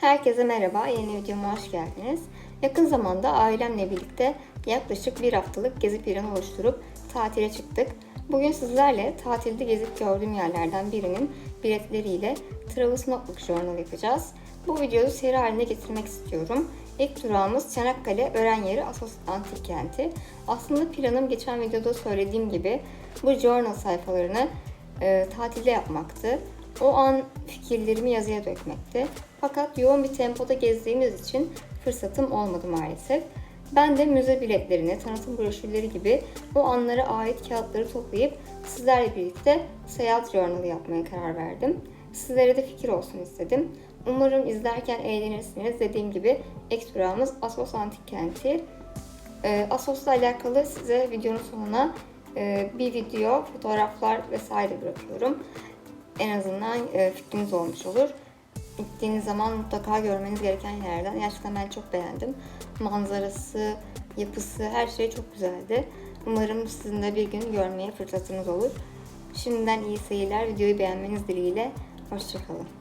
Herkese merhaba, yeni videoma hoş geldiniz. Yakın zamanda ailemle birlikte yaklaşık bir haftalık gezi planı oluşturup tatile çıktık. Bugün sizlerle tatilde gezip gördüğüm yerlerden birinin biletleriyle Travis Notebook Journal yapacağız. Bu videoyu seri haline getirmek istiyorum. İlk durağımız Çanakkale Ören Yeri Asos Antik Kenti. Aslında planım geçen videoda söylediğim gibi bu journal sayfalarını e, tatilde yapmaktı. O an fikirlerimi yazıya dökmekti. Fakat yoğun bir tempoda gezdiğimiz için fırsatım olmadı maalesef. Ben de müze biletlerini, tanıtım broşürleri gibi o anlara ait kağıtları toplayıp sizlerle birlikte seyahat journalı yapmaya karar verdim. Sizlere de fikir olsun istedim. Umarım izlerken eğlenirsiniz. Dediğim gibi ilk durağımız Asos Antik Kenti. Ee, Asos'la alakalı size videonun sonuna e, bir video, fotoğraflar vesaire bırakıyorum. En azından e, fikriniz olmuş olur. Gittiğiniz zaman mutlaka görmeniz gereken yerlerden. Gerçekten ben çok beğendim. Manzarası, yapısı, her şey çok güzeldi. Umarım sizin de bir gün görmeye fırsatınız olur. Şimdiden iyi seyirler. Videoyu beğenmeniz dileğiyle. Hoşçakalın.